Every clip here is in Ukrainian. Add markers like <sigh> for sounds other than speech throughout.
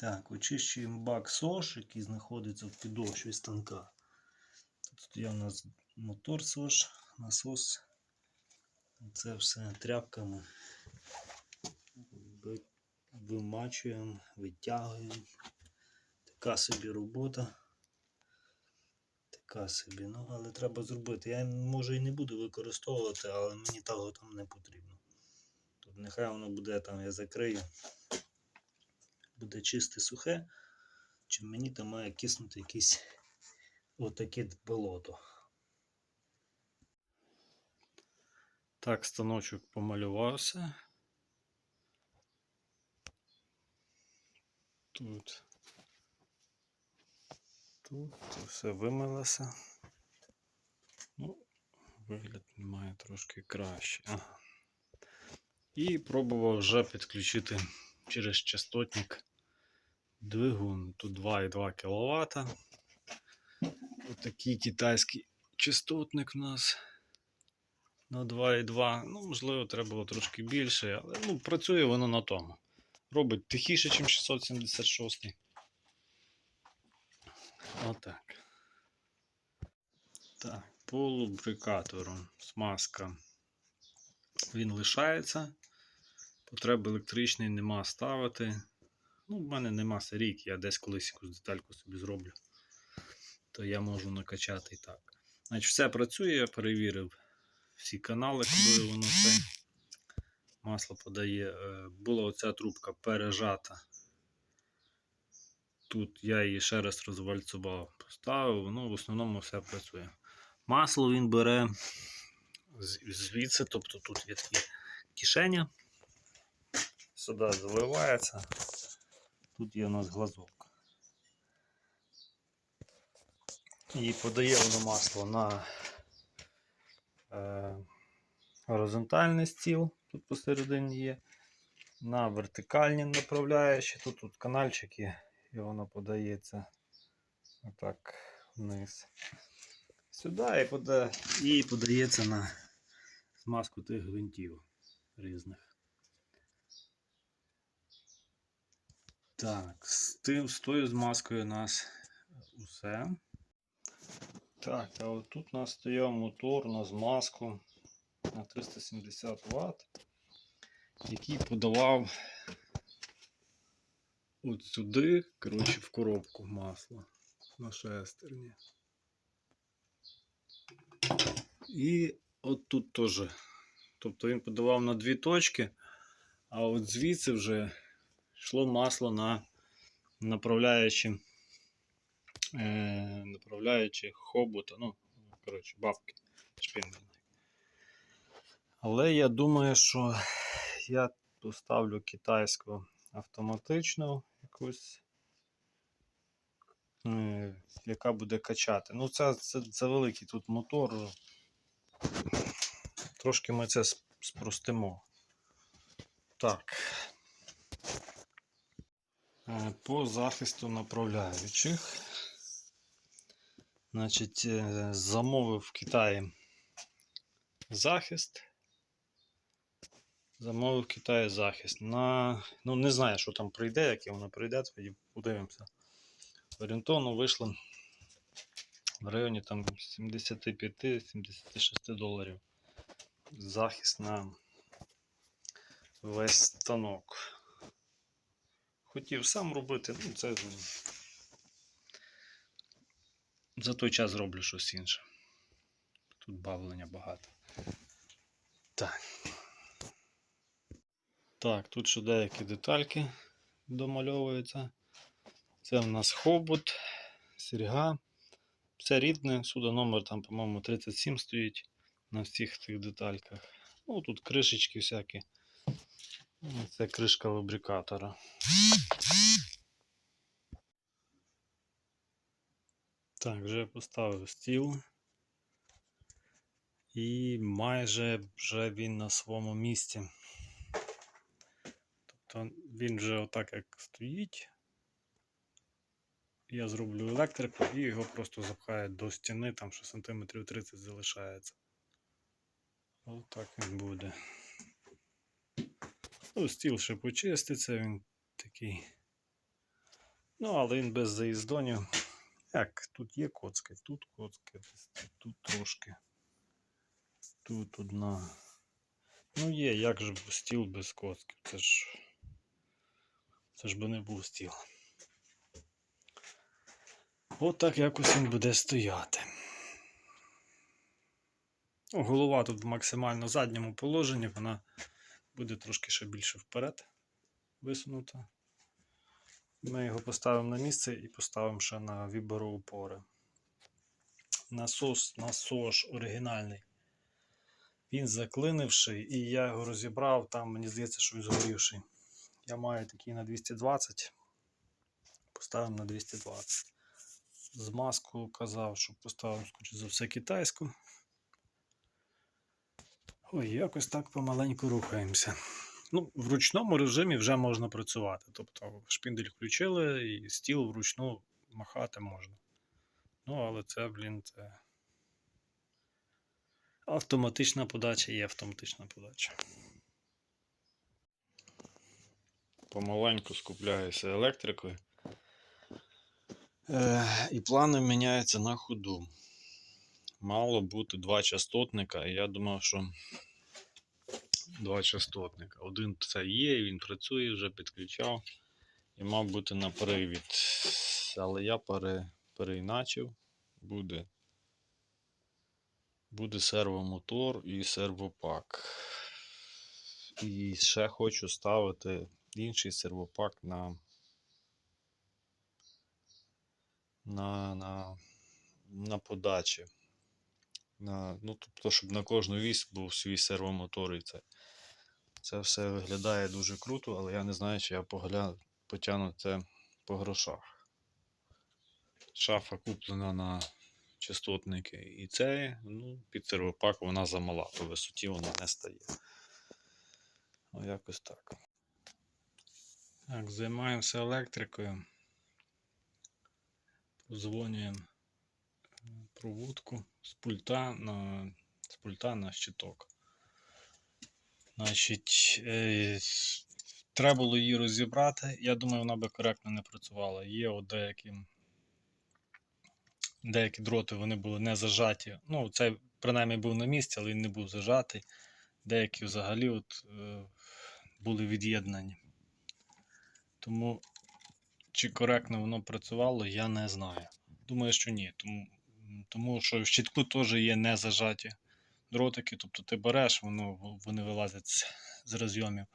Так, очищуємо бак СОЖ, який знаходиться в підошві станка. Тут є у нас мотор СОЖ, насос. Це все тряпками вимачуємо, витягуємо. Така собі робота. Така собі, ну, але треба зробити. Я може і не буду використовувати, але мені того там не потрібно. Тут нехай воно буде там, я закрию. Буде чисте сухе, чи мені там має киснути якесь <laughs> отаке болото. Так, станочок помалювався. Тут. Тут все вимилося. Ну, вигляд має трошки краще. Ага. І пробував вже підключити через частотник двигун. Тут 2,2 кВт. Отакий китайський частотник в нас на 2,2. Ну, можливо, треба було трошки більше, але ну, працює воно на тому. Робить тихіше, ніж 676. Отак. Так, по лубрикатору смазка. Він лишається. Потреби електричної нема ставити. Ну, в мене нема серійки, я десь колись якусь детальку собі зроблю. То я можу накачати і так. Значить, все працює, я перевірив всі канали, куди воно все масло подає. Е, Була оця трубка пережата. Тут я її ще раз розвальцював, поставив, ну в основному все працює. Масло він бере звідси, тобто тут є такі кишеня. Сюди заливається. Тут є у нас глазок. І подає воно масло на е, горизонтальний стіл, тут посередині є, на вертикальні направляючі, тут, тут канальчики, і воно подається отак вниз. Сюди і подається на змазку тих гвинтів різних. Так, з тим, з тою змазкою у нас усе. Так, а от тут у нас стояв мотор на змазку на 370 Вт, який подавав от сюди, коротше, в коробку масло на шестерні. І от тут теж. Тобто він подавав на дві точки, а от звідси вже йшло масло на направляючі, е, направляючи хобота, ну, коротше, бабки шпиндель. Але я думаю, що я поставлю китайську автоматичну якусь, е, яка буде качати. Ну, це, це, це великий тут мотор. Трошки ми це спростимо. Так. Е, По захисту направляючих. Значить, е, замовив в Китаї захист. Замовив в Китаї захист. На... Ну, не знаю, що там прийде, яке воно прийде, тоді подивимося. Орієнтовно вийшло в районі там 75-76 доларів. Захист на весь станок. Хотів сам робити, ну це за той час зроблю щось інше. Тут бавлення багато. Так. Так, тут ще деякі детальки домальовуються. Це в нас хобот, серга. Все рідне, сюди номер там, по-моєму, 37 стоїть на всіх цих детальках. Ну, тут кришечки всякі. Це кришка лубрикатора. Так, вже поставив стіл. І майже вже він на своєму місці. Тобто він вже отак як стоїть. Я зроблю електрику і його просто запхаю до стіни, там що сантиметрів 30 залишається. Отак він буде. Ну, стіл ще почиститься, він такий Ну, але він без заїздонів. Як, тут є коцки, тут коцки, тут трошки. Тут одна. Ну є, як же стіл без коцків? Це ж. Це ж би не був стіл. От так якось він буде стояти. Ну, голова тут в максимально задньому положенні, вона буде трошки ще більше вперед висунута. Ми його поставимо на місце і поставимо ще на вибору опори. Насос, насос оригінальний. Він заклинивший, і я його розібрав, там мені здається, що він згорівший. Я маю такий на 220. Поставимо на 220. Змазку казав, що поставив, скоріше за все, китайську. Ой, якось так помаленьку рухаємося. Ну, в ручному режимі вже можна працювати. Тобто шпіндель включили і стіл вручну махати можна. Ну, але це, блін, це. Автоматична подача є автоматична подача. Помаленьку скупляюся електрикою. Е, і плани міняються на ходу. Мало бути два частотника, і я думав, що два частотника. Один це є, він працює, вже підключав і мав бути на привід. Але я пере, переіначив. Буде, буде сервомотор і сервопак. І ще хочу ставити інший сервопак на, на, на, на подачі. На, ну, тобто, щоб на кожну вісь був свій сервомотор і це. Це все виглядає дуже круто, але я не знаю, чи я погля... потягну це по грошах. Шафа куплена на частотники і це, ну, під сервопак вона замала, по висоті вона не стає. Ну, якось так. Так, займаємося електрикою. Позвонюємо е, проводку з пульта на, з пульта на щиток. Значить, е, треба було її розібрати. Я думаю, вона би коректно не працювала. Є от деякі, деякі дроти вони були не зажаті. Ну, цей принаймні був на місці, але він не був зажатий. Деякі взагалі от, е, були від'єднані. Тому чи коректно воно працювало, я не знаю. Думаю, що ні. Тому, тому що в щитку теж є не зажаті дротики, тобто ти береш, воно, вони вилазять з, з розйомів.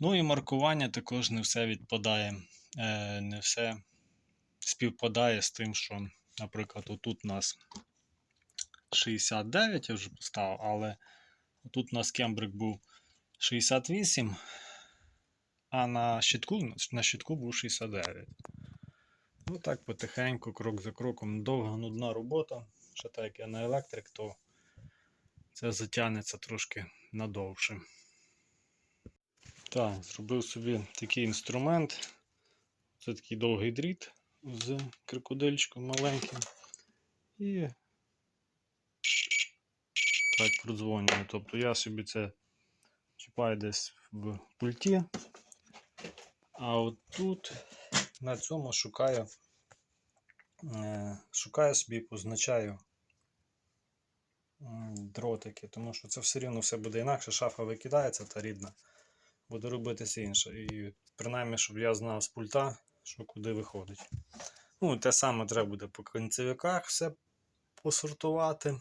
Ну і маркування також не все відпадає, е, не все співпадає з тим, що, наприклад, отут у нас 69 я вже поставив, але тут у нас кембрик був 68, а на щитку, на щитку був 69. Ну так потихеньку, крок за кроком, довга нудна робота. Ще так як я на електрик, то це затягнеться трошки надовше. Так, зробив собі такий інструмент. Це такий довгий дріт з крокодильчиком маленьким. І так продзвонюю. Тобто я собі це чіпаю десь в пульті. А от тут на цьому шукаю, е, шукаю собі, позначаю дротики, тому що це все рівно все буде інакше, шафа викидається та рідна, буде робитися інше. І принаймні, щоб я знав з пульта, що куди виходить. Ну, те саме треба буде по кінцевиках все посортувати.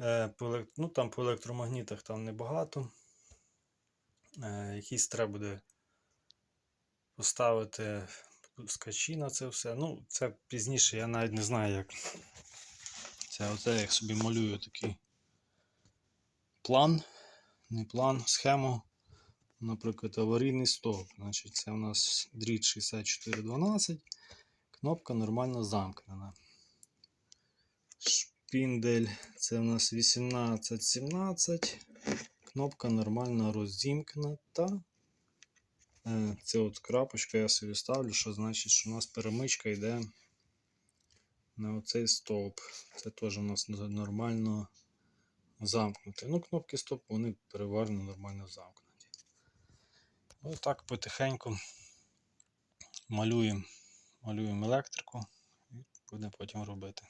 Е, по, ну, там по електромагнітах там небагато. Е, якісь треба буде поставити скачі на це все. Ну, це пізніше, я навіть не знаю, як. Це оце я собі малюю такий план, не план, схему. Наприклад, аварійний стовп. Значить, це у нас дріт 6412, кнопка нормально замкнена. Шпіндель це у нас 1817, кнопка нормально розімкнута. Це от крапочка я собі ставлю, що значить, що у нас перемичка йде на оцей стовп. Це теж у нас нормально замкнуте. Ну, кнопки стоп, вони переважно нормально замкнуті. Ось так потихеньку малюємо, малюємо електрику і будемо потім робити.